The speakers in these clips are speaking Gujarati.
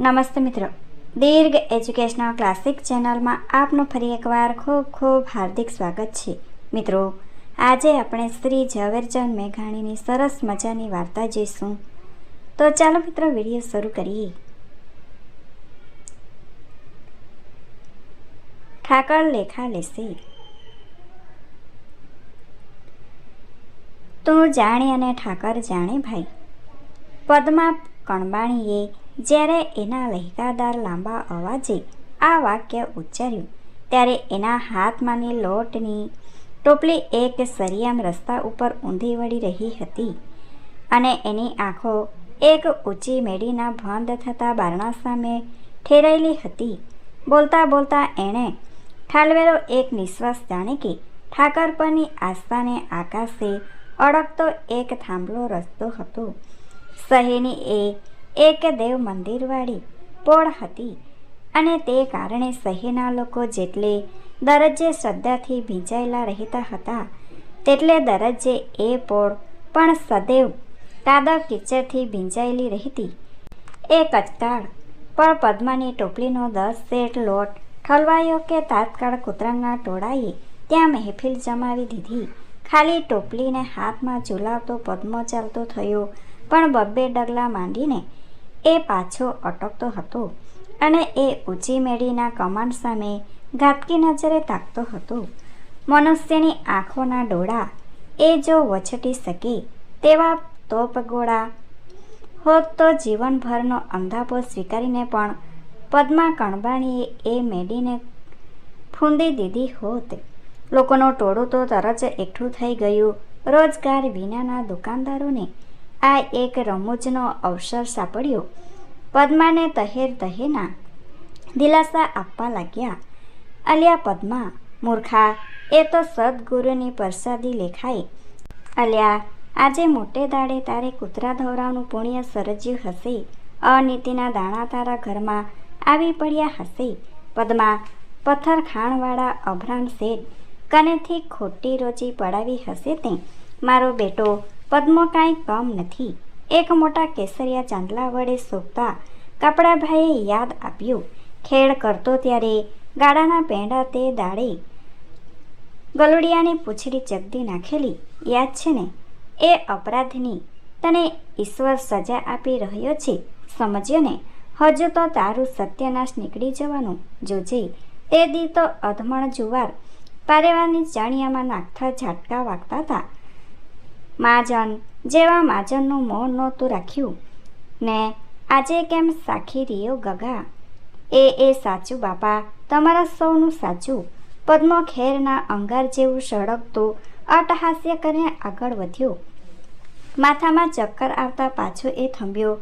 નમસ્તે મિત્રો. દીર્ઘ એજ્યુકેશનલ ક્લાસિક ચેનલમાં આપનું ફરી એકવાર ખૂબ ખૂબ હાર્દિક સ્વાગત છે. મિત્રો, આજે આપણે શ્રી ઝવેરચંદ મેઘાણીની સરસ મજાની વાર્તા જોઈશું. તો ચાલો મિત્રો, વીડિયો શરૂ કરીએ. ઠાકર લેખા લેશે. તું જાણે અને ઠાકર જાણે ભાઈ. પદ્મા કણબાણીએ જ્યારે એના લહેકાદાર લાંબા અવાજે આ વાક્ય ઉચ્ચાર્યું, ત્યારે એના હાથમાંની લોટની ટોપલી એક સરિયામ રસ્તા ઉપર ઊંધી વળી રહી હતી અને એની આંખો એક ઊંચી મેડીના બંધ થતા બારણા સામે ઠેરાયેલી હતી. બોલતા બોલતા એણે ઠાલવેલો એક નિશ્વાસ જાણે કે ઠાકર પરની આસ્થાને આકાશે અડકતો એક થાંભલો રસ્તો હતો. શહેરની એ એક દેવ મંદિરવાળી પોળ હતી અને તે કારણે શહેરના લોકો જેટલે દરજ્જે શ્રદ્ધાથી ભીંજાયેલા રહેતા હતા, તેટલે દરજ્જે એ પોળ પણ સદૈવ કાદવ કિચડથી ભીંજાયેલી રહેતી. એ કચકાળ પણ પદ્માની ટોપલીનો દસ સેટ લોટ ઠલવાયો કે તાત્કાળ કૂતરાના ટોળાએ ત્યાં મહેફિલ જમાવી દીધી. ખાલી ટોપલીને હાથમાં ઝુલાવતો પદ્મો ચાલતો થયો, પણ બબ્બે ડગલા માંડીને એ પાછો અટકતો હતો અને એ ઊંચી મેળીના કમાન્ડ સામે ઘાતકી નજરે તાકતો હતો. મનુષ્યની આંખોના ડોળા એ જો વછટી શકે તેવા તોપગોળા હોત તો જીવનભરનો અંધાપો સ્વીકારીને પણ પદ્મા કણબાણીએ એ મેડીને ફૂંદી દીધી હોત. લોકોનો ટોળું તો તરત જ એકઠું થઈ ગયું રોજગાર વિનાના દુકાનદારોને આ એક રમૂજનો અવસર સાંપડ્યો પદ્માને તહેર તહેના દિલાસા આપવા લાગ્યા. અલ્યા પદ્મા, મૂર્ખા, એ તો સદગુરુની પ્રસાદી લેખાય. અલ્યા, આજે મોટે દાડે તારે કૂતરા ધોરાનું પુણ્ય સર્જ્યું હશે. અનીતિના દાણા તારા ઘરમાં આવી પડ્યા હશે. પદ્મા, પથ્થર ખાણવાળા અભરાણ શેઠ, કનેથી ખોટી રોજી પડાવી હશે તે. મારો બેટો પદ્મો કાંઈ કમ નથી. એક મોટા કેસરિયા ચાંદલા વડે શોભતા કપડાભાઈએ યાદ આપ્યું. ખેડ કરતો ત્યારે ગાડાના પેંડા તે દાડે ગલુડિયાની પૂછડી ચગદી નાખેલી. યાદ છે ને? એ અપરાધની તને ઈશ્વર સજા આપી રહ્યો છે. સમજ્યો ને? હજુ તો તારું સત્યનાશ નીકળી જવાનું. જોજે. તે દી તો અધમણ જુવાર પારેવાની ચાણિયામાં નાખતા ઝાટકા વાગતા હતા. માજન, જેવા માજનનું મોં નહોતું રાખ્યું. ને આજે કેમ સાખી રહ્યો ગગા? એ એ સાચું બાપા, તમારા સૌનું સાચું. પદ્મો ખેરના અંગાર જેવું સળગતું અટહાસ્ય કરીને આગળ વધ્યો. માથામાં ચક્કર આવતા પાછો એ થંભ્યો.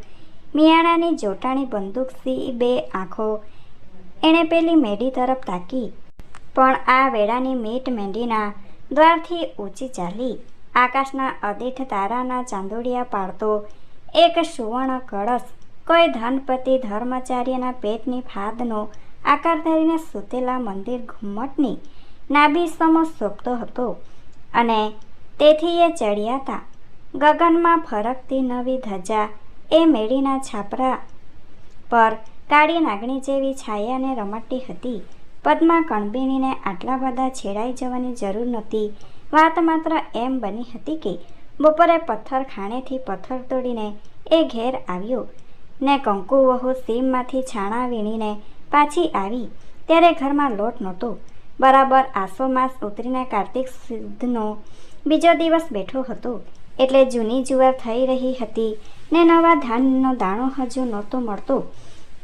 મિયાણાની જોટાણી બંદૂક સી બે આંખો એણે પેલી મેડી તરફ તાકી. પણ આ વેળાની મીટ મેંડીના દ્વારથી ઊંચી ચાલી. આકાશના અદીઠ તારાના ચાંદોડિયા પાડતો. એક સુવર્ણ કળશ, કોઈ ધનપતિ ધર્મચાર્યના પેટની ફાદનો આકાર ધરીને સૂતેલા મંદિર ઘુમ્મટની નાભી સમો શોભતો હતો અને તેથી એ ચડિયાતા ગગનમાં ફરકતી નવી ધજા એ મેળીના છાપરા પર કાળી નાગણી જેવી છાયાને રમટતી હતી. પદ્મા કણબીણીને આટલા બધા છેડાઈ જવાની જરૂર નહોતી. વાત માત્ર એમ બની હતી કે બપોરે પથ્થર ખાણેથી પથ્થર તોડીને એ ઘેર આવ્યો. ને કંકુ વહુ સીમમાંથી છાણા વીણીને પાછી આવી. ત્યારે ઘરમાં લોટ નહોતો. બરાબર આસો માસ ઉતરીને કાર્તિક સિદ્ધનો બીજો દિવસ બેઠો હતો. એટલે જૂની જુવાર થઈ રહી હતી ને નવા ધાનનો દાણો હજુ નહોતો મળતો.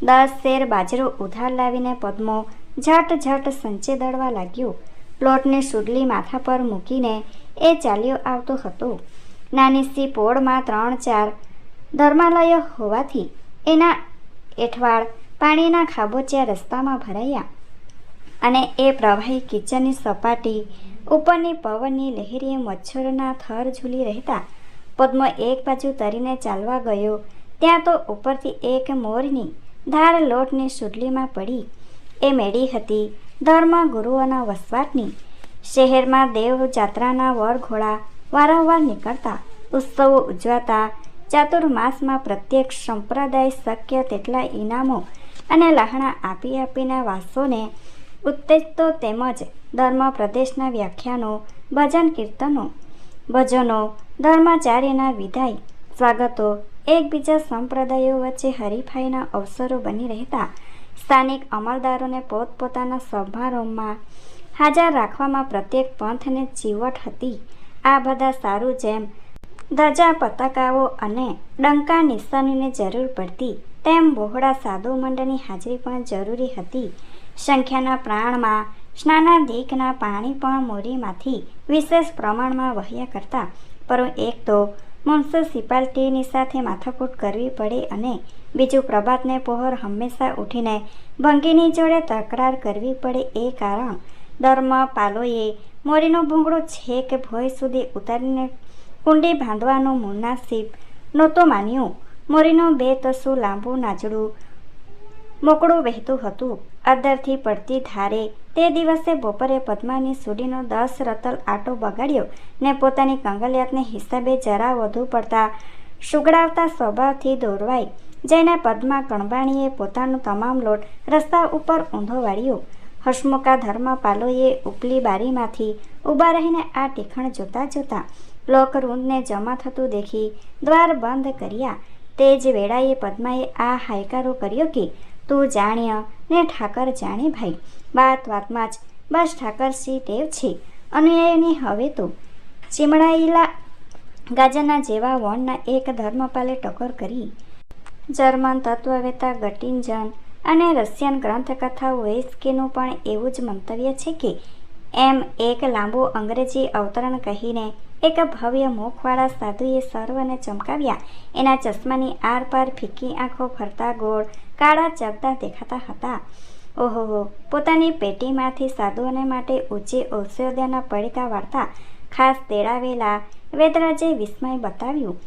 દસ શેર બાજરો ઉધાર લાવીને પદ્મો ઝટ ઝટ સંચે દળવા લાગ્યો. પ્લોટને સુડલી માથા પર મૂકીને એ ચાલ્યો આવતો હતો. નાની સી પોળમાં ત્રણ ચાર ધર્માલયો હોવાથી એના એઠવાડ પાણીના ખાબોચિયા રસ્તામાં ભરાયા અને એ પ્રવાહી કિચનની સપાટી ઉપરની પવનની લહેરીએ મચ્છરોના થર ઝૂલી રહેતા. પદ્મ એક બાજુ તરીને ચાલવા ગયો, ત્યાં તો ઉપરથી એક મોરની ધાર લોટની સુડલીમાં પડી. એ મેળી હતી ધર્મ ગુરુઓના વસવાટની. શહેરમાં દેવ જાત્રાના વરઘોડા વારંવાર નીકળતા, ઉત્સવો ઉજવાતા, ચાતુર્માસમાં પ્રત્યેક સંપ્રદાય શક્ય તેટલા ઇનામો અને લહાણા આપી આપીને વાસોને ઉત્તેજતો તેમજ ધર્મ પ્રદેશના વ્યાખ્યાનો, ભજન કીર્તનો, ભજનો, ધર્માચાર્યના વિદાય, સ્વાગતો, એકબીજા સંપ્રદાયો વચ્ચે હરીફાઈના અવસરો બની રહેતા સ્થાનિક અમલદારોને પોતપોતાના સમારોહમાં હાજર રાખવામાં પ્રત્યેક પંથને ચીવટ હતી. આ બધા સારું જેમ ધજા પતાકાઓ અને ડંકા નિશાનીને જરૂર પડતી, તેમ બહોળા સાધુ મંડળની હાજરી પણ જરૂરી હતી. સંખ્યાના પ્રાણમાં સ્નાનાધિકના પાણી પણ મોરીમાંથી વિશેષ પ્રમાણમાં વહ્યા કરતા પરંતુ એક તો મ્યુનિસિપાલિટીની સાથે માથાકૂટ કરવી પડે અને બીજું પ્રભાતને પહોર હંમેશા ઉઠીને ભંગીની જોડે તકરાર કરવી પડે એ કારણ. ધર્મ પાલોએ મોરીનું ભૂંગળું છે કે ભોય સુધી ઉતારીને કુંડી બાંધવાનું મુનાસિબ નહોતું માન્યું. મોરીનું બે તસું લાંબુ નાજડું મોકળું વહેતું હતું. અદરથી પડતી ધારે તે દિવસે બપોરે પદ્માની સુડીનો દસ રતલ આટો બગાડ્યો ને પોતાની કંગલિયાતને હિસાબે જરા વધુ પડતા સુગડાવતા સ્વભાવથી દોરવાઈ. જઈને પદ્મા કણબાણીએ પોતાનો તમામ લોટ રસ્તા ઉપર ઊંધો વાળ્યો. હસમુખા ધર્મપાલોએ ઉપલી બારીમાંથી ઊભા રહીને આ ટીખણ જોતા જોતા લોકરૂંદને જમા થતું દેખી દ્વાર બંધ કર્યા. તે જ વેળાએ પદ્માએ આ હાયકારો કર્યો કે, તું જાણ્ય ને ઠાકર જાણે ભાઈ. વાત વાતમાં જ બસ ઠાકરસી ટેવ છે? અનુયાયીની હવે તો. ચીમડાયેલા ગાજરના જેવા વણના એક ધર્મપાલે ટકોર કરી જર્મન તત્વવેતા ગટિન્જન અને રશિયન ગ્રંથકથા વેસ્કીનું પણ એવું જ મંતવ્ય છે કે, એમ એક લાંબુ અંગ્રેજી અવતરણ કહીને એક ભવ્ય મુખવાળા સાધુએ સર્વને ચમકાવ્યા. એના ચશ્માની આરપાર ફીકી આંખો ફરતા ગોળ, કાળા ચગતા દેખાતા હતા. ઓહોહો, પોતાની પેટીમાંથી સાધુઓને માટે ઊંચી ઔષધ્યના પડીકા વાળતા ખાસ તેડાવેલા વેદરાજે વિસ્મય બતાવ્યું.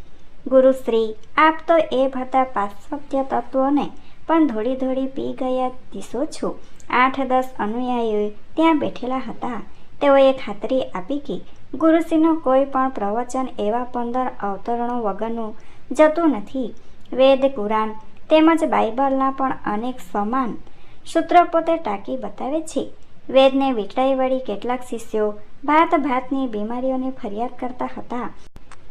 ગુરુશ્રી, આપ તો એ બધા પાશ્ચાત્ય તત્વોને પણ ધોળી ધોળી પી ગયા દિશો છો. આઠ દસ અનુયાયીઓ ત્યાં બેઠેલા હતા. તેઓએ ખાતરી આપી કે ગુરુશ્રીનું કોઈ પણ પ્રવચન એવા પંદર અવતરણો વગરનું જતું નથી. વેદ, કુરાન તેમજ બાઇબલના પણ અનેક સમાન સૂત્રો પોતે ટાંકી બતાવે છે. વેદને વીટળાઈ વળી કેટલાક શિષ્યો ભાત ભાતની બીમારીઓની ફરિયાદ કરતા હતા.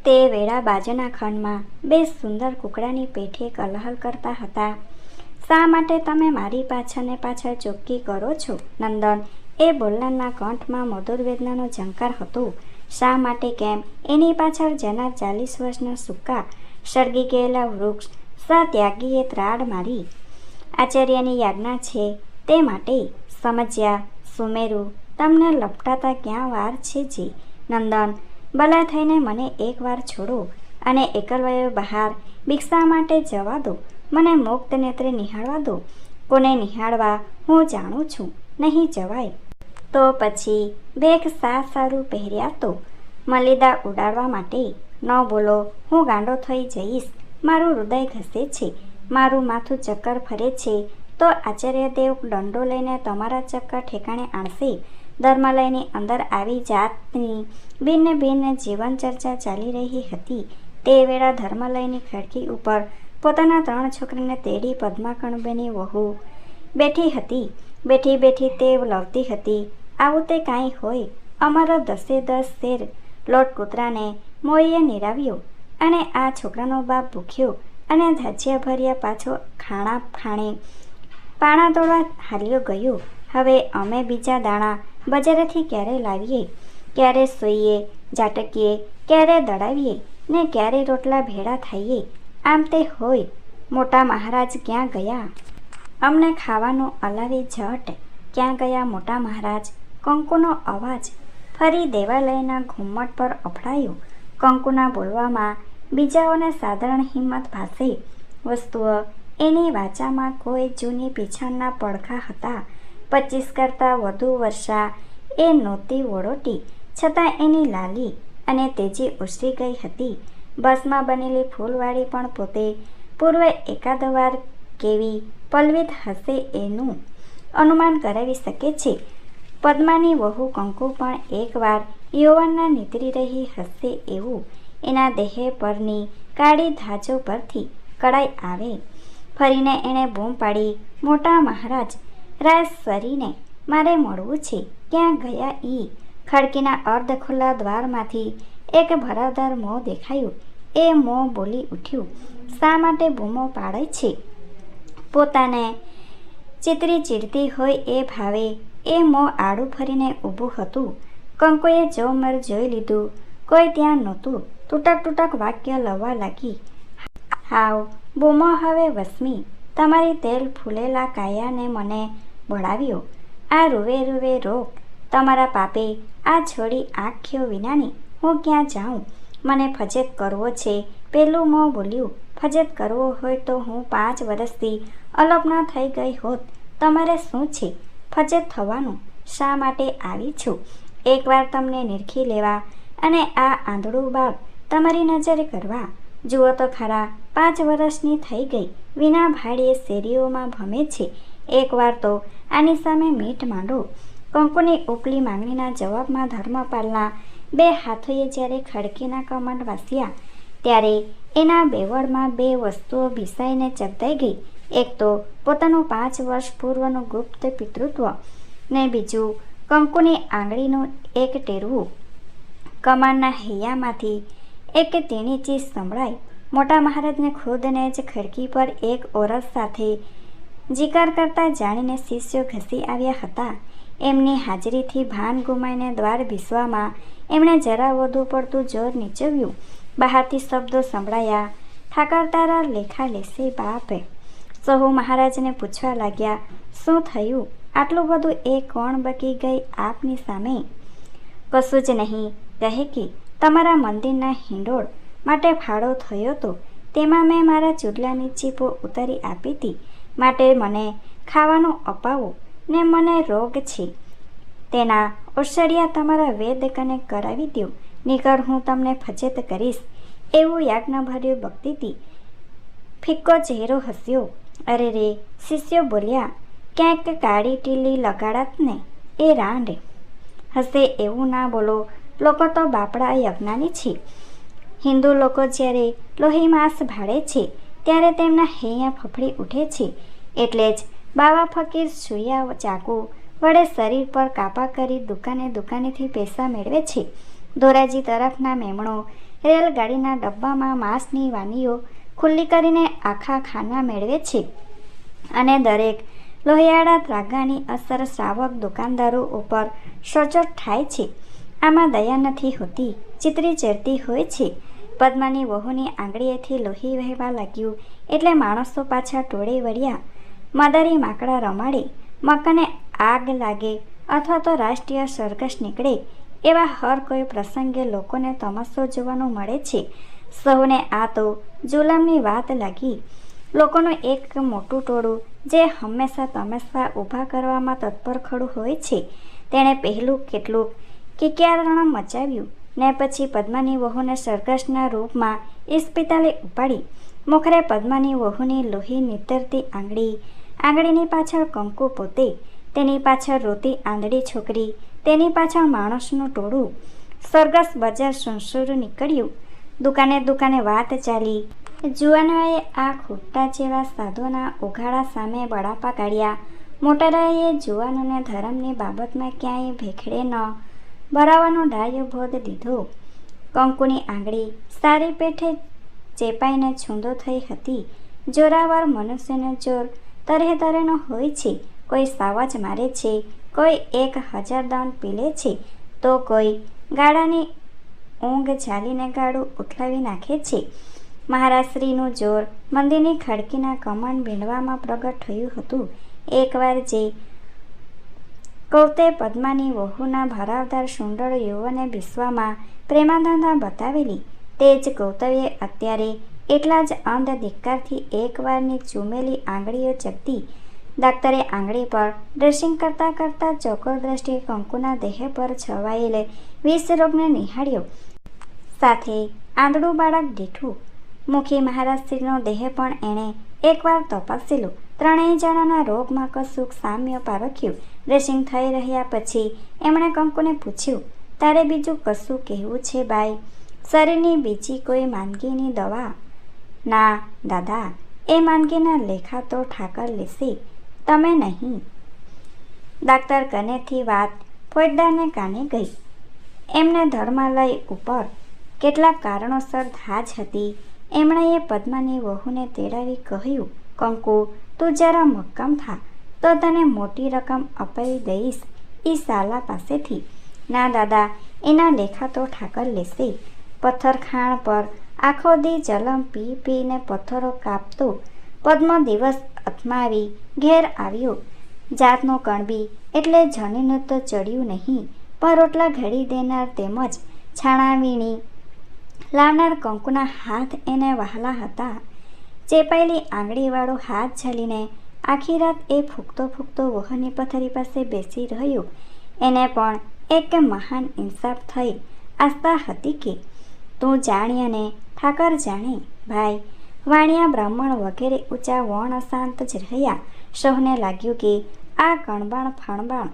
તે વેળા બાજુના ખંડમાં બે સુંદર કુકડાની પેઠે કલહલ કરતા હતા. શા માટે તમે મારી પાછળને પાછળ ચોખ્ખી કરો છો, નંદન એ બોલનારના કંઠમાં મધુર વેદનાનો ઝંકાર હતો. શા માટે કેમ? એની પાછળ જનાર ચાલીસ વર્ષના સૂકા સળગી ગયેલા વૃક્ષ સા ત્યાગીએ ત્રાડ મારી? આચાર્યની યાજ્ઞા છે તે માટે? સમજ્યા, સુમેરુ, તમને લપટાતા ક્યાં વાર છે જી? નંદન ભલા થઈને મને એકવાર છોડો અને એકલવાયો બહાર ભિક્ષા માટે જવા દો. મને મુક્ત નેત્રે નિહાળવા દો. કોને નિહાળવા હું જાણું છું. નહીં જવાય. તો પછી બેગ સા સારું પહેર્યા તો. મલિદા ઉડાડવા માટે, ન બોલો, હું ગાંડો થઈ જઈશ. મારું હૃદય ઘસે છે. મારું માથું ચક્કર ફરે છે. તો આચાર્યદેવ દંડો લઈને તમારા ચક્કર ઠેકાણે આણશે. ધર્માલયની અંદર આવી જાતની ભિન્ન ભિન્ન જીવન ચર્ચા ચાલી રહી હતી. તે વેળા ધર્માલયની ખડકી ઉપર પોતાના ત્રણ છોકરાને તેડી પદ્માકણબેની વહુ બેઠી હતી. બેઠી બેઠી તે લવતી હતી. આવું તે કાંઈ હોય? અમારો દસે દસ શેર લોટ કૂતરાને મોઈએ નિરાવ્યો અને આ છોકરાનો બાપ ભૂખ્યો અને ધાજ્યા ભર્યા પાછો ખાણા ખાણે પાણા દોડવા હાલ્યો ગયો. હવે અમે બીજા દાણા બજારેથી ક્યારે લાવીએ? ક્યારે સૂઈએ ઝાટકીએ ક્યારે દડાવીએ ને ક્યારે રોટલા ભેળા થઈએ? આમ તે હોય. મોટા મહારાજ ક્યાં ગયા? અમને ખાવાનું અલાવી ઝટ. ક્યાં ગયા મોટા મહારાજ? કંકુનો અવાજ ફરી દેવાલયના ઘુમ્મટ પર અફડાયો કંકુના બોલવામાં બીજાઓને સાધારણ હિંમત ભાસે વસ્તુઓ એની વાચામાં કોઈ જૂની પીછાણના પડખા હતા. પચીસ કરતાં વધુ વર્ષા એ નહોતી ઓળોટી છતાં એની લાલી અને તેજી ઉછરી ગઈ હતી. બસમાં બનેલી ફૂલવાળી પણ પોતે પૂર્વે એકાદવાર કેવી પલવિત હશે એનું અનુમાન કરાવી શકે છે. પદ્માની વહુ કંકુ પણ એકવાર યૌવનના નીતરી રહી હશે એવું એના દેહ પરની કાળી ધાજો પરથી કડાઈ આવે. ફરીને એણે બૂમ પાડી, મોટા મહારાજ રાય સરીને મારે મળવું છે. ક્યાં ગયા ઈ? ખડકીના અર્ધ ખુલ્લા દ્વારમાંથી એક ભરાદાર મોં દેખાયું. એ મોં બોલી ઉઠ્યું, શા માટે બૂમો પાડે છે? પોતાને ચિતરી ચીડતી હોય એ ભાવે. એ મોં આડું ફરીને ઊભું હતું. કંકોએ જોમર જોઈ લીધું, કોઈ ત્યાં નહોતું. તૂટક તૂટક વાક્ય લવા લાગી. હાવ, બૂમો હવે વસમી. તમારી તેલ ફૂલેલા કાયાને મને બળાવ્યો આ રૂવે રૂવે રોક તમારા પાપે આ છોડી આંખ્યો વિનાની હું ક્યાં જાઉં? મને ફજેત કરવો છે. પેલું મોં બોલ્યું, ફજેત કરવો હોય તો હું પાંચ વર્ષથી અલગ્ન થઈ ગઈ હોત. તમારે શું છે? ફજેત થવાનું શા માટે આવી છું? એકવાર તમને નિરખી લેવા અને આ આંધળું બાળ તમારી નજરે કરવા. જુઓ તો ખરા, પાંચ વર્ષની થઈ ગઈ. વિના ભાડીએ શેરીઓમાં ભમે છે. એકવાર તો આની સામે મીઠ માંડો. કંકુની ઉપલી માંગણીના જવાબમાં ધર્મપાલના બે હાથોએ જ્યારે ખડકીના કમંડ વાસ્યા, ત્યારે એના બેવડમાં બે વસ્તુઓ ભીસાઈને ચગદાઈ ગઈ. એક તો પોતાનું પાંચ વર્ષ પૂર્વનું ગુપ્ત પિતૃત્વ ને બીજું કંકુની આંગળીનું એક ટેરવું. કમાનના હૈયામાંથી એક તેની ચીજ સંભળાઈ મોટા મહારાજને ખુદને જ ખડકી પર એક ઓરસ સાથે જીકાર કરતા જાણીને શિષ્યો ઘસી આવ્યા હતા. એમની હાજરીથી ભાન ગુમાઈને દ્વાર ભીસવામાં એમણે જરા વધુ પડતું જોર નીચવ્યું. બહારથી શબ્દો સંભળાયા ઠાકર તારા લેખા લેશે બાપે. સહુ મહારાજને પૂછવા લાગ્યા, શું થયું? આટલું બધું એ કોણ બકી ગઈ આપની સામે? કશું જ નહીં. કહે કે, તમારા મંદિરના હિંડોળ માટે ફાળો થયો તો તેમાં મેં મારા ચૂડલાની ચીપો ઉતારી આપી હતી માટે મને ખાવાનું અપાવો ને મને રોગ છે. તેના ઔષધિયા તમારા વેદ કને કરાવી દો નીકળ હું તમને ફજેત કરીશ. એવું યાજ્ઞભર્યું ભક્તિથી ફિક્કો ચહેરો હસ્યો. અરે રે, શિષ્યો બોલ્યા, ક્યાંક કાળી ટીલી લગાડાત ને એ રાંડ. હશે એવું ના બોલો, લોકો તો બાપડા યજ્ઞાની છે. હિન્દુ લોકો જ્યારે લોહી માંસ ભાડે છે ત્યારે તેમના હૈયા ફફડી ઉઠે છે. એટલે જ બાવા ફકીર સુયા ચાકુ વડે શરીર પર કાપા કરી દુકાને દુકાનેથી પૈસા મેળવે છે. ધોરાજી તરફના મેમણો, રેલગાડીના ડબ્બામાં માંસની વાનીઓ ખુલ્લી કરીને આખા ખાના મેળવે છે. અને દરેક લોહિયાળા ત્રાગાની અસર શ્રાવક દુકાનદારો ઉપર સચોટ થાય છે. આમાં દયા નથી હોતી, ચિત્રી ચેરતી હોય છે. પદ્માની વહુની આંગળીએથી લોહી વહેવા લાગ્યું એટલે માણસો પાછા ટોળે વળ્યા. મદારી માકડા રમાડે, મકાને આગ લાગે અથવા તો રાષ્ટ્રીય સરઘસ નીકળે એવા હર કોઈ પ્રસંગે લોકોને તમાશો જોવાનું મળે છે. સૌને આ તો જુલમની વાત લાગી. લોકોનું એક મોટું ટોળું જે હંમેશા તમેશા ઊભા કરવામાં તત્પર ખડું હોય છે. તેણે પહેલું કેટલુંક કિક્યારણ મચાવ્યું. ને પછી પદ્માની વહુને સરઘસના રૂપમાં ઇસ્પિતાલે ઉપાડી. મોખરે પદ્માની વહુની લોહી નીતરતી આંગળી. આંગળીની પાછળ કંકુ પોતે, તેની પાછળ રોતી આંધળી છોકરી, તેની પાછળ માણસનું ટોળું. સરઘસ બજાર સંસુર નીકળ્યું. દુકાને દુકાને વાત ચાલી. જુવાનોએ આ ખોટા જેવા સાધુના ઉઘાડા સામે બળાપા કાઢ્યા. મોટારાએ જુવાનોને ધર્મની બાબતમાં ક્યાંય ભેખડે ન ભરાવાનો ડાયો ભોદ દીધો. કંકુની આંગળી સારી પેઠે ચેપાઈને છૂંદો થઈ હતી. જોરાવર મનુષ્યનો જોર તરે તરેનો હોય છે. કોઈ સાવજ મારે છે, કોઈ એક હજાર દાન પીલે છે, તો કોઈ ગાળાની ઊંઘ ઝાલીને ગાળું ઉઠલાવી નાખે છે. મહારાશ્રીનું જોર મંદિરની ખડકીના કમન ભીંડવામાં પ્રગટ થયું હતું. એકવાર જે કૌતે પદ્માની વહુના ભરાવદાર સુંદર યુવને વિશ્વમાં પ્રેમાધંધા બતાવેલી. તે જ કૌતવે અત્યારે એટલા જ અંધ ધિક્કારથી એકવારની ચૂમેલી આંગળીઓ ચકતી ડાક્ટરે આંગળી પર ડ્રેસિંગ કરતાં કરતાં ચોકોર દ્રષ્ટિએ કંકુના દેહ પર છવાયેલે વિષ રોગને નિહાળ્યો. સાથે આંધળું બાળક દીઠું મુખી મહારાજશ્રીનો દેહ પણ એણે એકવાર તપાસેલો. ત્રણેય જણાના રોગમાં કશુંક સામ્ય પારખ્યું. ડ્રેસિંગ થઈ રહ્યા પછી એમણે કંકુને પૂછ્યું, તારે બીજું કશું કહેવું છે બાઈ? શરીરની બીજી કોઈ માંદગીની દવા? ના, દાદા, એ માંદગીના લેખા તો ઠાકર લેશે, તમે નહીં. ડાક્ટર કનેથી વાત ફોજદારને કાને ગઈ. એમને ધર્માલય ઉપર કેટલાક કારણોસર ધાજ હતી. એમણે એ પદ્માની વહુને તેડાવી કહ્યું, કંકુ, તું જરા મક્કમ થા. તો તને મોટી રકમ અપાવી દઈશ. એ સાલા પાસેથી. ના, દાદા, એના લેખા તો ઠાકર લેશે. પથ્થરખાણ પર આખો દી જલમ પી પીને પથ્થરો કાપતો. પદ્મ દિવસ અથમાવી ઘેર આવ્યો. જાતનો કણબી એટલે જનીનું તો ચડ્યું નહીં, પણ રોટલા ઘડી દેનાર તેમજ છાણાવીણી લાવનાર કંકુના હાથ એને વહાલા હતા. ચેપાયેલી આંગળીવાળો હાથ ઝાલીને આખી રાત એ ફૂંકતો ફૂંકતો વહની પથારી પાસે બેસી રહ્યો. એને પણ એક મહાન ઇન્સાફ થઈ આસ્થા હતી કે, તું જાણી અને ઠાકર જાણે, ભાઈ. વાણિયા બ્રાહ્મણ વગેરે ઊંચા વણ અશાંત જ રહ્યા. સૌને લાગ્યું કે, આ કણબાણ ફણબાણ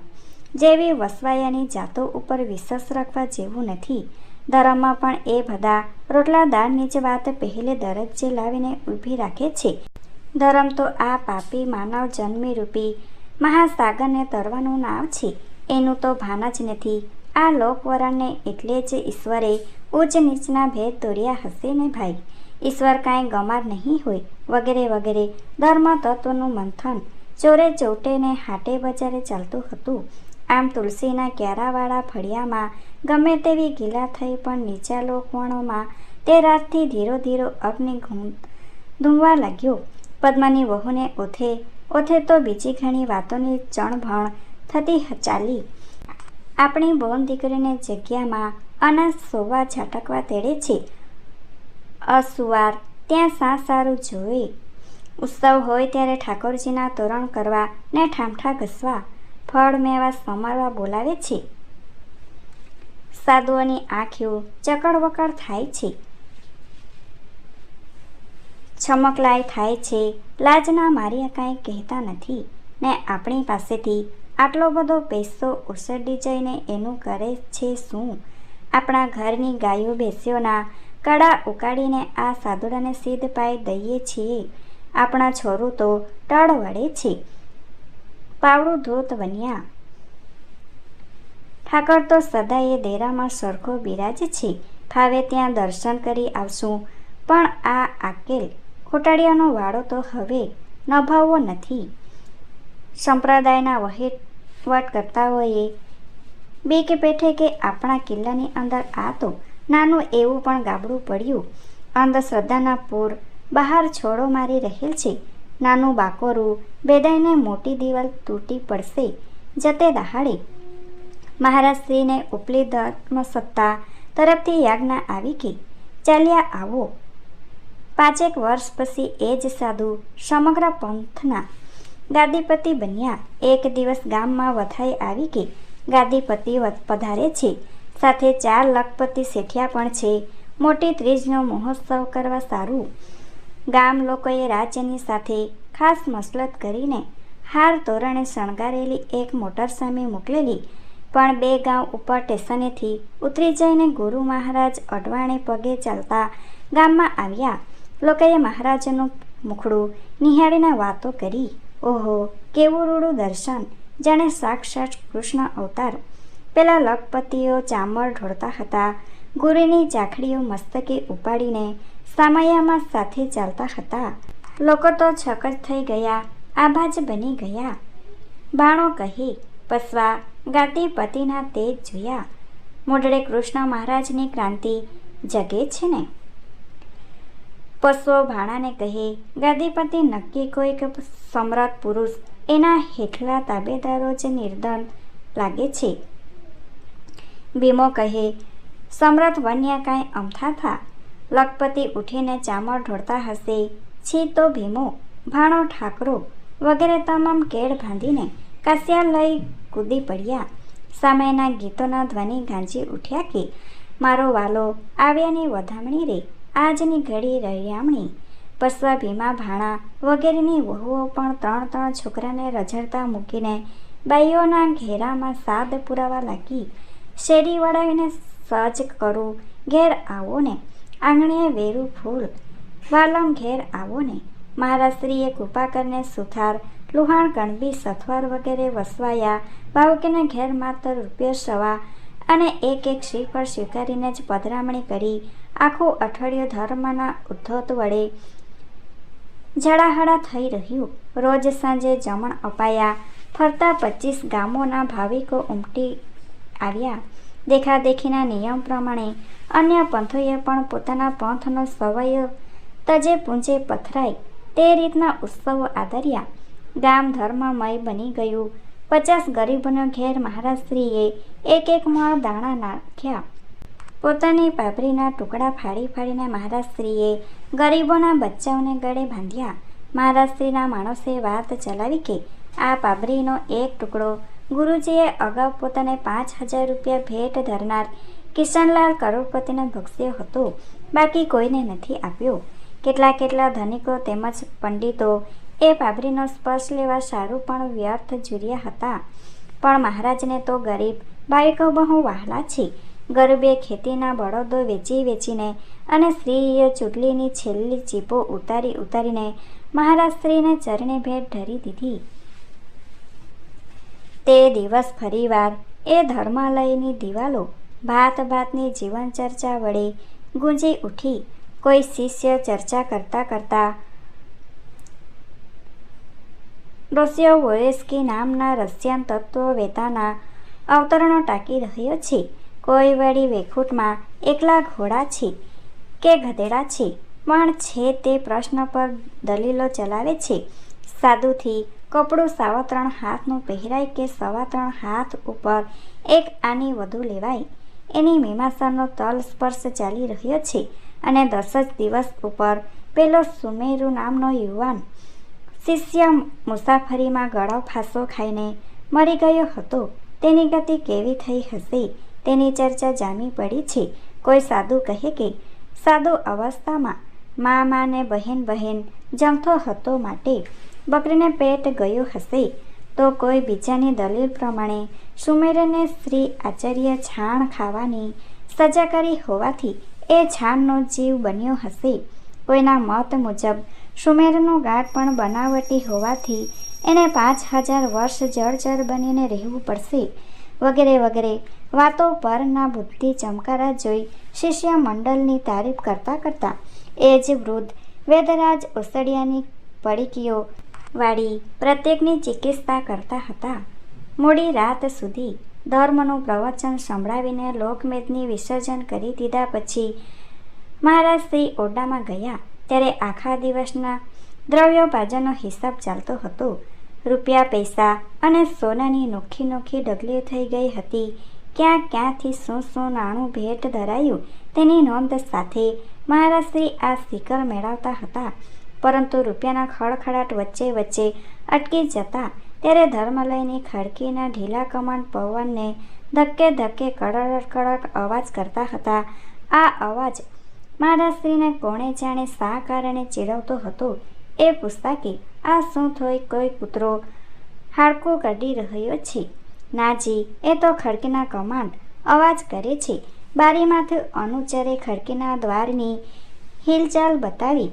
જેવી વસવાયાની જાતો ઉપર વિશ્વાસ રાખવા જેવું નથી. ધર્મમાં પણ એ બધા રોટલા દાળની જ વાત પહેલે દરજ્જે લાવીને ઊભી રાખે છે. ધર્મ તો આ પાપી માનવ જન્મી રૂપી. મહાસાગરને તરવાનું નામ છે. એનું તો ભાન જ નથી. આ લોકવરણને એટલે જ ઈશ્વરે ઉચ્ચ નીચના ભેદ તોડ્યા હશે ને ભાઈ? ઈશ્વર કાંઈ ગમાર નહીં હોય. વગેરે વગેરે. ધર્મ તત્વનું મંથન. ચોરે ચોટેને હાટે બજારે ચાલતું હતું. આમ તુલસીના ક્યારાવાળા ફળિયામાં ગમે તેવી ગીલા થઈ પણ નીચા લોકવણોમાં તે રાતથી ધીરો ધીરો અગ્નિ ધૂમવા લાગ્યો. પદ્માની વહુને ઓથે ઓથે તો બીજી ઘણી વાતોની ચણભણ થતી ચાલી. આપણી બોન દીકરીને જગ્યામાં અનાજ સોવા ઝાટકવા તેડે છે. અસુવાર, ત્યાં સા સારું જોવે. ઉત્સવ હોય ત્યારે ઠાકોરજીના તોરણ કરવા ને ઠામઠા ઘસવા, ફળ મેવા સમારવા બોલાવે છે. સાધુઓની આંખીઓ ચકડવકડ થાય છે. છમકલાય થાય છે. લાજના માર્યા કાંઈ કહેતા નથી. ને આપણી પાસેથી આટલો બધો પૈસો ઉછળી જઈને એનું કરે છે શું? આપણા ઘરની ગાયો ભેંસીઓના કડા ઉકાળીને આ સાદુડાને સીધ પાઈ દઈએ છીએ. આપણા છોરું તો ટળ વળે છે. પાવડું ધોત બન્યા. ઠાકર તો સદાય દેરામાં સરખો બિરાજ છે. ફાવે ત્યાં દર્શન કરી આવશું. પણ આ આકેલ ખોટાડિયાનો વાળો તો હવે નભાવવો નથી. સંપ્રદાયના વહીવટ હોઈએ. બે કે પેઠે કે આપણા કિલ્લાની અંદર આ તો નાનું એવું પણ ગાબડું પડ્યું. અંધશ્રદ્ધાના પૂર બહાર છોડો મારી રહેલ છે. નાનું બાકોરું બેદાઈને મોટી દિવાલ તૂટી પડશે જતે દહાડે. મહારાજશ્રીને ઉપલી ધર્મસત્તા તરફથી યાજ્ઞા આવી કે, ચાલ્યા આવો. પાંચેક વર્ષ પછી એ જ સાધુ સમગ્ર પંથના ગાદીપતિ બન્યા. એક દિવસ ગામમાં વધાઈ આવી કે ગાદીપતિ પધારે છે. સાથે ચાર લખપતિ શેઠિયા પણ છે. મોટી ત્રીજનો મહોત્સવ કરવા સારું. ગામ લોકોએ રાજ્યની સાથે ખાસ મસલત કરીને હાર તોરણે શણગારેલી એક મોટર સામે મોકલેલી. પણ બે ગાંવ ઉપર સ્ટેશનેથી ઉતરી જઈને ગુરુ મહારાજ અડવાણે પગે ચાલતા ગામમાં આવ્યા. લોકોએ મહારાજનું મુખડું નિહાળીને વાતો કરી. ઓહો, કેવું રૂડું દર્શન! જાણે સાક્ષાત કૃષ્ણ અવતાર. પેલા લખપતિઓ ચામર ઢોળતા હતા. ગુરુની ચાખડીઓ મસ્તકે ઉપાડીને સામયામાં સાથે ચાલતા હતા. લોકો તો છકજ થઈ ગયા આભાજ બની ગયા. બાણો કહી, પસવા, ગાતી પતિના તેજ જોયા. મોઢડે કૃષ્ણ મહારાજની ક્રાંતિ જગે છે ને? પશુઓ ભાણાને કહે, ગાદીપતિ નક્કી કોઈક સમ્રાટ પુરુષ એના હેઠલા તાબેદારો જ નિર્ધન લાગે છે. ભીમો કહે, સમ્રાટ વન્ય કાંઈ અમથા થા? લખપતિ ઉઠીને ચામર ઢોળતા હશે. છી તો ભીમો, ભાણો ઠાકરો, વગેરે તમામ કેળ બાંધીને કાસ્યા લઈ કૂદી પડ્યા. સામેના ગીતોના ધ્વનિ ગાંજી ઉઠ્યા કે, મારો વાલો, આવ્યાની વધામણી રે. આજની ઘડી રળિયામણી પસવા ભીમા ભાણા વગેરેની વહુઓ પણ ત્રણ ત્રણ છોકરાને રઝળતા મૂકીને બાઈઓના ઘેરામાં સાદ પુરાવા લાગી. શેરી વળાવીને સજ કરું, ઘેર આવો ને આંગણે વેરું ફૂલ, વાલમ ઘેર આવો ને મહારાજશ્રીએ કૃપા કરીને સુથાર, લુહાણ ગણબી, સથવાર વગેરે વસવાયા. ભાવકીને ઘેર માત્ર રૂપિયા સવા અને એક એક શ્રીફળ સ્વીકારીને જ પધરામણી કરી. આખું અઠવાડિયું ધર્મના ઉદ્ધત વડે ઝડાહડા થઈ રહ્યું. રોજ સાંજે જમણ અપાયા. ફરતા પચીસ ગામોના ભાવિકો ઉમટી આવ્યા. દેખાદેખીના નિયમ પ્રમાણે અન્ય પંથોએ પણ પોતાના પંથનો સવય તજે પૂંજે પથરાય તે રીતના ઉત્સવો આદર્યા. ગામ ધર્મમય બની ગયું. પચાસ ગરીબોનો ઘેર મહારાજશ્રીએ એક એક મણ દાણા નાખ્યા. પોતાની પાપરીના ટુકડા ફાડી ફાડીને મહારાજશ્રીએ ગરીબોના બચ્ચાઓને ગળે બાંધ્યા. મહારાજશ્રીના માણસે વાત ચલાવી કે, આ પાબરીનો એક ટુકડો. ગુરુજીએ અગાઉ પોતાને પાંચ હજાર રૂપિયા ભેટ ધરનાર કિશનલાલ કરોડપતિને ભક્ષ્યો હતો. બાકી કોઈને નથી આપ્યો. કેટલા કેટલા ધનિકો તેમજ પંડિતો એ પાબરીનો સ્પર્શ લેવા સારું પણ વ્યર્થ જુર્યા હતા. પણ મહારાજને તો ગરીબ બાળકો બહુ વહાલા છે. ગરીબે ખેતીના બળદો વેચી વેચીને અને સ્ત્રીએ ચૂંટલીની છેલ્લી ચીપો ઉતારી ઉતારીને મહારાજ સ્ત્રીને ચરણે ભેટ ધરી દીધી. તે દિવસ ફરીવાર એ ધર્માલયની દિવાલો ભાત ભાતની જીવન વડે ગુંજી ઉઠી કોઈ શિષ્ય ચર્ચા કરતા કરતા ડોસ્યોવોયેસ્કી નામના રશિયન તત્વવેતાના અવતરણો ટાંકી રહ્યો છે. કોઈ વળી વેખૂટમાં એકલા ઘોડા છે કે ગધેડા છે? પણ છે તે પ્રશ્ન પર દલીલો ચલાવે છે. સાદુથી કપડું સાવા ત્રણ હાથનું પહેરાય કે સવા ત્રણ હાથ ઉપર એક આની વધુ લેવાય? એની મીમાંસાનો તલ સ્પર્શ ચાલી રહ્યો છે અને દસ જ દિવસ ઉપર પેલો સુમેરુ નામનો યુવાન શિષ્ય મુસાફરીમાં ગળો ફાંસો ખાઈને મરી ગયો હતો. તેની ગતિ કેવી થઈ હશે? તેની ચર્ચા જામી પડી છે. કોઈ સાધુ કહે કે, સાધુ અવસ્થામાં મા માને બહેન બહેન જમતો હતો માટે બકરીને પેટ ગયું હશે, તો કોઈ બીજાની દલીલ પ્રમાણે સુમેરને શ્રી આચાર્ય છાણ ખાવાની સજા કરી હોવાથી એ છાણનો જીવ બન્યો હશે. કોઈના મત મુજબ સુમેરનું ગાઢ પણ બનાવટી હોવાથી એને પાંચ હજાર વર્ષ જળચર બનીને રહેવું પડશે. વગેરે વગેરે વાતો પરના બુદ્ધિ ચમકારા જોઈ શિષ્ય મંડળની તારીફ કરતાં કરતાં એ જ વૃદ્ધ વેદરાજ ઓસડિયાની પડીકીઓ વાળી પ્રત્યેકની ચિકિત્સા કરતા હતા. મોડી રાત સુધી ધર્મનું પ્રવચન સંભળાવીને લોકમેદની વિસર્જન કરી દીધા પછી મહારાજ શ્રી ઓરડામાં ગયા ત્યારે આખા દિવસના દ્રવ્યોપાર્જનનો હિસાબ ચાલતો હતો. રૂપિયા, પૈસા અને સોનાની નોખી નોખી ડગલી થઈ ગઈ હતી. ક્યાં ક્યાંથી શું શું નાણું ભેટ ધરાયું તેની નોંધ સાથે મહારાજશ્રી આ શિખર મેળવતા હતા. પરંતુ રૂપિયાના ખડખડાટ વચ્ચે વચ્ચે અટકી જતા ત્યારે ધર્મલયની ખડકીના ઢીલા કમાન પવનને ધક્કે ધક્કે કડક કડક અવાજ કરતા હતા. આ અવાજ મહારાજશ્રીને કોણે જાણે શા કારણે ચીડવતો હતો એ પુસ્તકે આ શું થોઈ કોઈ કૂતરો હાડકું કાઢી રહ્યો છે? નાજી, એ તો ખડકીના કમાન્ડ અવાજ કરે છે. બારીમાંથી અનુચરે ખડકીના દ્વારની હિલચાલ બતાવી.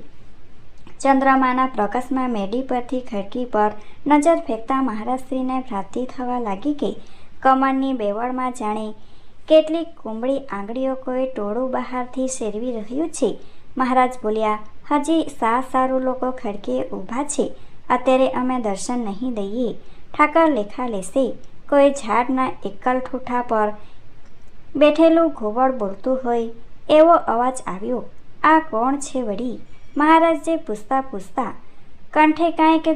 ચંદ્રમાના પ્રકાશમાં મેડી પરથી ખડકી પર નજર ફેંકતા મહારાજશ્રીને ભ્રાંતિ થવા લાગી કે કમળની બેવડમાં જાણે કેટલીક કુંબળી આંગળીઓ કોઈ ટોળું બહારથી શેરવી રહ્યું છે. મહારાજ બોલ્યા, હજી સા સારું લોકો ખડકીએ ઊભા છે. અત્યારે અમે દર્શન નહીં દઈએ. ઠાકર લેખા લેશે. કોઈ ઝાડના એકલ ઠૂઠા પર બેઠેલું ઘોવડ બોલતું હોય એવો અવાજ આવ્યો. આ કોણ છે વળી? મહારાજે પૂછતા પૂછતા કંઠે કાંઈક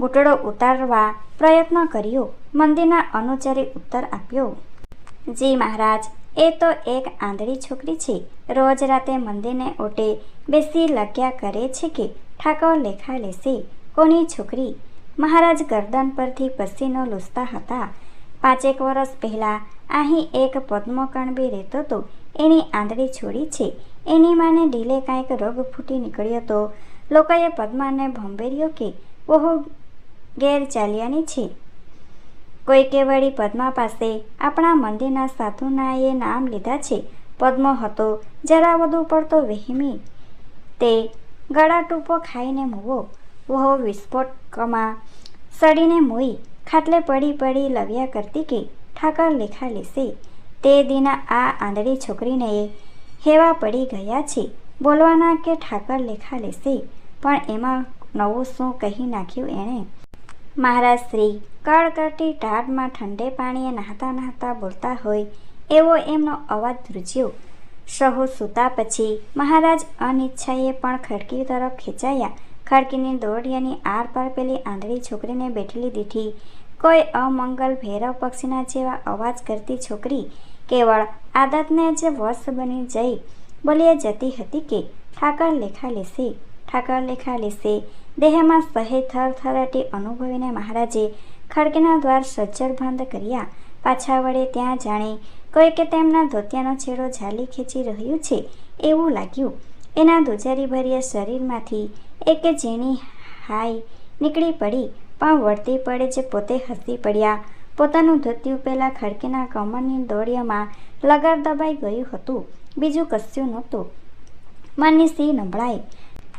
ઘૂંટડો ઉતારવા પ્રયત્ન કર્યો. મંદિરના અનુચરે ઉત્તર આપ્યો, જી મહારાજ, એ તો એક આંધળી છોકરી છે. રોજ રાતે મંદિરને ઓટે બેસી લગ્યા કરે છે કે ઠાકોર લેખા લેશે. કોની છોકરી? મહારાજ ગરદન પરથી પસીનો લૂસતા હતા. પાંચેક વર્ષ પહેલાં અહીં એક પદ્મકણબી રહેતો હતો એની આંધળી છોડી છે. એની માને ઢીલે કાંઈક રોગ ફૂટી નીકળ્યો હતો લોકોએ પદ્માને ભંભેર્યો કે બહુ ગેર ચાલ્યાની છે. કોઈ કે વળી પદ્મા પાસે આપણા મંદિરના સાધુના એ નામ લીધા છે. પદ્મ હતો, જરા વધુ પડતો વહેમી. તે ગળા ટૂંપો ખાઈને મૂવો. વહુ વિસ્ફોટકમાં સડીને મોઈ ખાટલે પડી પડી લવ્યા કરતી કે, ઠાકર લેખા લેશે તે દિના આ આંધળી છોકરીને હેવા પડી ગયા છે. બોલવાના કે ઠાકર લેખા લેશે પણ એમાં નવું શું કહી નાખ્યું એણે? મહારાજ શ્રી કડકડતી ટાઢમાં ઠંડે પાણીએ નહાતા નહાતા બોલતા હોય એવો એમનો અવાજ ધ્રુજ્યો. સહુ સૂતા પછી મહારાજ અનિચ્છાએ પણ ખડકી તરફ ખેંચાયા. ખડકીની આર પાર પેલી આંધળી છોકરીને બેઠેલી દીઠી કોઈ અમંગલ ભૈરવ પક્ષીના જેવા અવાજ કરતી છોકરી કેવળ આદતને જ વશ બની જઈ. બોલીએ જતી હતી કે? ઠાકર લેખા લેશે, ઠાકર લેખા લેશે. દેહમાં સહેજ થરથરાટી અનુભવીને મહારાજે ખડકીના દ્વાર સજ્જડ બંધ કર્યા. પાછા વળે ત્યાં જાણે કોઈ કે તેમના ધોતિયાનો છેડો ઝાલી ખેંચી રહ્યું છે એવું લાગ્યું. એના દુજારીભર્યા શરીરમાંથી એક જેની હાય નીકળી પડી, પણ વળતી પડે જે પોતે હસી પડ્યા. પોતાનું ધોતિયું પેલા ખડકીના કમરની દોડિયામાં લગાર દબાઈ ગયું હતું. બીજું કશું નહોતું. મનની સી નબળાઈ.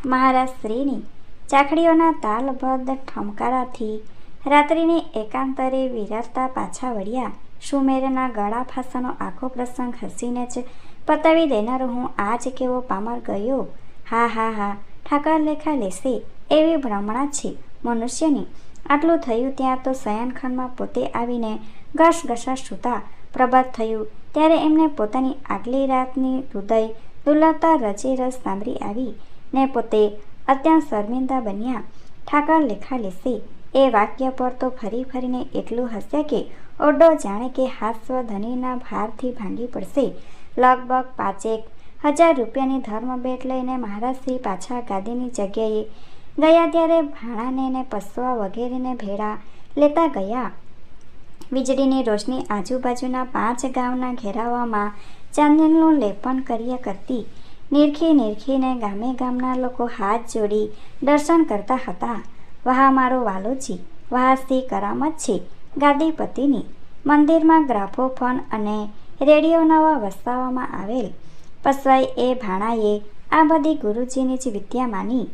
મહારાજ શ્રીની ચાકડીઓના તાલબદ્ધ ઠમકારાથી રાત્રિની એકાંતરે વિરાજતા પાછા વળ્યા. સુમેરના ગળા ફાંસાનો આખો પ્રસંગ હસીને જ પતાવી દેનારો હું આજ કેવો પામર ગયો. હા હા હા. ઠાકર લેખા લેશે એવી ભ્રમણા છે મનુષ્યની. આટલું થયું ત્યાં તો શયનખંડમાં પોતે આવીને ઘસ ઘસા સૂતા પ્રભાત થયું. ત્યારે એમને પોતાની આગલી રાતની હૃદય દુલાતા રજે રસ સાંભળી આવી ને પોતે અત્યંત શર્મિંદા બન્યા. ઠાકર લેખા લેશે એ વાક્ય પર તો ફરી ફરીને એટલું હસ્યા કે ઓરડો જાણે કે હાસ્વ ધનીના ભારથી ભાંગી પડશે. લગભગ પાંચેક હજાર રૂપિયાની ધર્મભેટ લઈને મહારાજશ્રી પાછા ગાદીની જગ્યાએ ગયા ત્યારે ભાણાને ને પસવા વગેરેને ભેળા લેતા ગયા. વીજળીની રોશની આજુબાજુના પાંચ ગામના ઘેરાવામાં ચાંદનનું લેપન કર્યા કરતી નિરખી નિરખીને ગામે ગામના લોકો હાથ જોડી દર્શન કરતા હતા. વાહ, મારો વાલોજી! વાહ સી કરામત છે ગાદીપતિની મંદિરમાં ગ્રાફોફોન અને રેડિયો નવા વસાવવામાં આવેલ પસવાઈ એ ભાણાએ આ બધી ગુરુજીની જ વિદ્યા માની.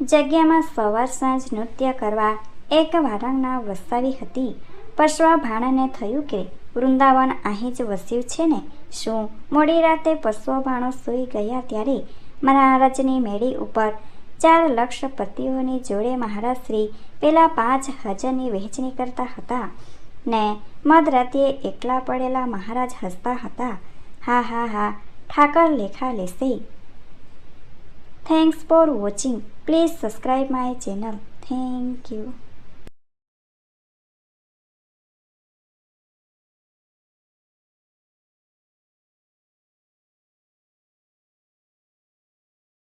જગ્યામાં સવાર સાંજ નૃત્ય કરવા એક વારંગના વસાવી હતી. પશવા ભાણાને થયું કે, વૃંદાવન અહીં જ વસ્યું છે ને? શું મોડી રાતે પશુઓ ભાણો સૂઈ ગયા ત્યારે મહારાજની મેળી ઉપર ચાર લક્ષ પતિઓની જોડે મહારાજ શ્રી પેલા પાંચ હજારની વહેંચણી કરતા હતા ને મધરાતીએ એકલા પડેલા મહારાજ હસતા હતા. હા હા હા ઠાકર લેખા લેશે. Thanks for watching please subscribe my channel thank you